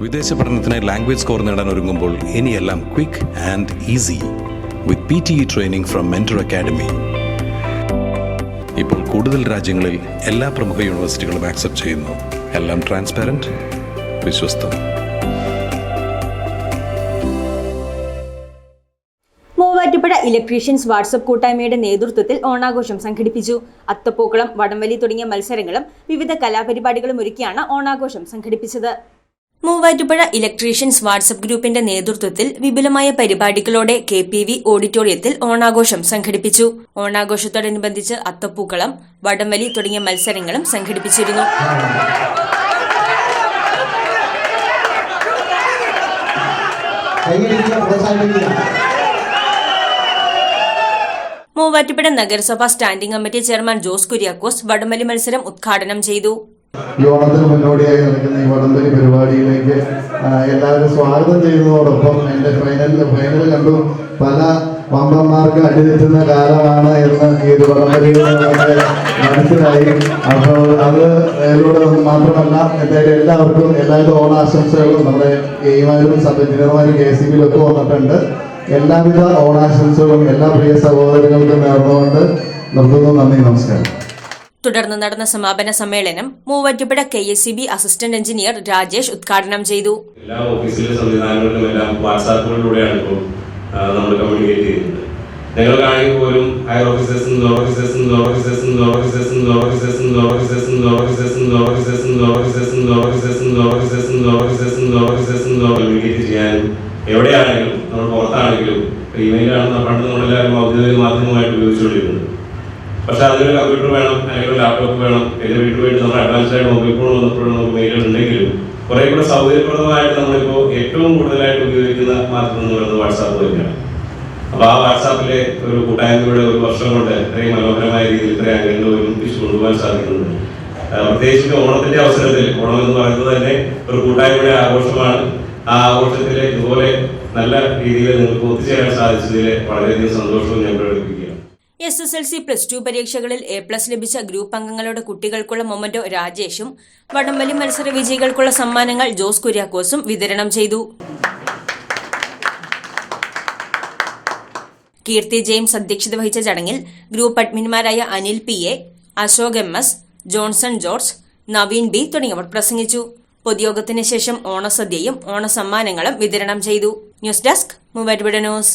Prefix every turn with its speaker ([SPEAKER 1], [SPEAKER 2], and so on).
[SPEAKER 1] വിദേശ പഠനത്തിന് language score നേടാൻ ഒരുങ്ങുമ്പോൾ ഇനിയെല്ലാം quick and easy with P T E training from mentor academy ഇപ്പോൾ കൂടുതൽ രാജ്യങ്ങളിൽ എല്ലാ പ്രമുഖ യൂണിവേഴ്സിറ്റികളും ആക്സെപ്റ്റ് ചെയ്യുന്നു. എല്ലാം ട്രാൻസ്പെറന്റ് വിശ്വസ്തം.
[SPEAKER 2] മൂവാറ്റുപുഴ ഇലക്ട്രീഷ്യൻസ് വാട്സപ്പ് കൂട്ടായ്മയുടെ നേതൃത്വത്തിൽ ഓണാഘോഷം സംഘടിപ്പിച്ചു. അത്തപ്പൂക്കളം വടംവലി തുടങ്ങിയ മത്സരങ്ങളും വിവിധ കലാപരിപാടികളും ഒരുക്കിയാണ് ഓണാഘോഷം സംഘടിപ്പിച്ചത്. മൂവാറ്റുപുഴ ഇലക്ട്രീഷ്യൻസ് വാട്സപ്പ് ഗ്രൂപ്പിന്റെ നേതൃത്വത്തിൽ വിപുലമായ പരിപാടികളോടെ കെ പി വി ഓഡിറ്റോറിയത്തിൽ ഓണാഘോഷം സംഘടിപ്പിച്ചു. ഓണാഘോഷത്തോടനുബന്ധിച്ച് അത്തപ്പൂക്കളം വടംവലി തുടങ്ങിയ മത്സരങ്ങളും സംഘടിപ്പിച്ചിരുന്നു. മൂവാറ്റുപുഴ നഗരസഭ standing committee chairman Jose Kuriakose വടംവലി മത്സരം ഉദ്ഘാടനം ചെയ്തു.
[SPEAKER 3] ഈ മുന്നോടിയായി നടക്കുന്ന ഈ വടംവലി പരിപാടിയിലേക്ക് എല്ലാവരും സ്വാഗതം ചെയ്യുന്നതോടൊപ്പം എന്റെ ഫൈനലിൽ ഫൈനൽ കണ്ടു പല വമ്പന്മാർക്ക് അടിതെറ്റുന്ന കാലമാണ് എന്ന് ഈ ഒരു വടംവലിയിൽ മനസ്സിലായി. അപ്പോൾ അത് ഇതിലൂടെ മാത്രമല്ല എന്തായാലും എല്ലാവർക്കും എല്ലാവിധ ഓണാശംസകളും നമ്മുടെ ഗെയിമാരും സബ് എഞ്ചിനീയർമാരും കെ സി ബിയിലൊക്കെ വന്നിട്ടുണ്ട്. എല്ലാവിധ ഓണാശംസകളും എല്ലാ പ്രിയ സഹോദരങ്ങൾക്കും നേർന്നുകൊണ്ട് നിർത്തുന്നു. നന്ദി നമസ്കാരം.
[SPEAKER 2] തുടർന്ന് നടന്ന സമാപന സമ്മേളനം Muvattupuzha K S C B assistant engineer Rajesh ഉദ്ഘാടനം ചെയ്തു
[SPEAKER 4] എല്ലാ ഓഫീസിലെ സംവിധാനങ്ങളിലും എല്ലാം വാട്സാപ്പുകളിലൂടെയാണ് ഇപ്പോൾ നമ്മൾ കമ്മ്യൂണിക്കേറ്റ് ചെയ്യുന്നത് ഞങ്ങൾക്കാണെങ്കിൽ പോലും ഹയർ ഓഫീസേഴ്സും ഓഫീസേഴ്സും ഓഫീസേഴ്സും ഓഫീസേഴ്സും ഓഫീസേഴ്സും ഓഫീസേഴ്സും ഓഫീസേഴ്സും ഓഫീസേഴ്സും ഓഫീസേഴ്സും ഓഫീസേഴ്സും ഓഫീസേഴ്സും ഓഫീസേഴ്സും ഓഫീസേഴ്സും കമ്മ്യൂണിക്കേറ്റ് ചെയ്യാനും എവിടെയാണെങ്കിലും നമ്മൾ പുറത്താണെങ്കിലും ഇമെയിലാണ് പണ്ട് നമ്മളെല്ലാവരും ഔദ്യോഗിക മാധ്യമമായിട്ട് ഉപയോഗിച്ചുകൊണ്ടിരുന്നത് പക്ഷെ അതിനൊരു കമ്പ്യൂട്ടർ വേണം അല്ലെങ്കിൽ ലാപ്ടോപ്പ് വേണം പിന്നെ വീട്ടിൽ വേണ്ടി നമ്മൾ അഡ്വാൻസ് ആയിട്ട് ഫോൺ വന്നപ്പോഴും നമുക്ക് മെയിലുകൾ ഉണ്ടെങ്കിലും കുറെ കൂടെ സൗകര്യപ്രദമായിട്ട് നമ്മളിപ്പോൾ ഏറ്റവും കൂടുതലായിട്ട് ഉപയോഗിക്കുന്ന മാധ്യമം എന്ന് പറയുന്നത് വാട്സാപ്പ് തന്നെയാണ്. അപ്പൊ ആ വാട്സാപ്പിലെ ഒരു കൂട്ടായ്മയുടെ ഒരു വർഷം കൊണ്ട് ഇത്രയും മനോഹരമായ രീതിയിൽ ഇത്രയും അംഗങ്ങൾ ഒരുമിപ്പിച്ച് കൊണ്ടുപോകാൻ സാധിക്കുന്നുണ്ട്. പ്രത്യേകിച്ച് ഓണത്തിന്റെ അവസരത്തിൽ ഓണം എന്ന് പറയുന്നത് തന്നെ ഒരു കൂട്ടായ്മയുടെ ആഘോഷമാണ്. ആ ആഘോഷത്തിലെ ഇതുപോലെ നല്ല രീതിയിൽ നിങ്ങൾക്ക് ഒത്തുചേരാൻ സാധിച്ചതിൽ വളരെയധികം സന്തോഷവും ഞാൻ പ്രകടിപ്പിക്കുകയാണ്
[SPEAKER 2] S S L C plus two പരീക്ഷകളിൽ എ പ്ലസ് ലഭിച്ച ഗ്രൂപ്പ് അംഗങ്ങളുടെ കുട്ടികൾക്കുള്ള മൊമന്റോ രാജേഷും വടംവലി മത്സര വിജയികൾക്കുള്ള സമ്മാനങ്ങൾ ജോസ് കുര്യാക്കോസും വിതരണം ചെയ്തു. കീർത്തി ജെയിംസ് അധ്യക്ഷത വഹിച്ച ചടങ്ങിൽ group അഡ്മിൻമാരായ Anil P A Ashok M S Johnson George Naveen B തുടങ്ങിയവർ പ്രസംഗിച്ചു. പൊതുയോഗത്തിന് ശേഷം ഓണസദ്യയും ഓണസമ്മാനങ്ങളും വിതരണം ചെയ്തു. News desk Muvattupuzha news.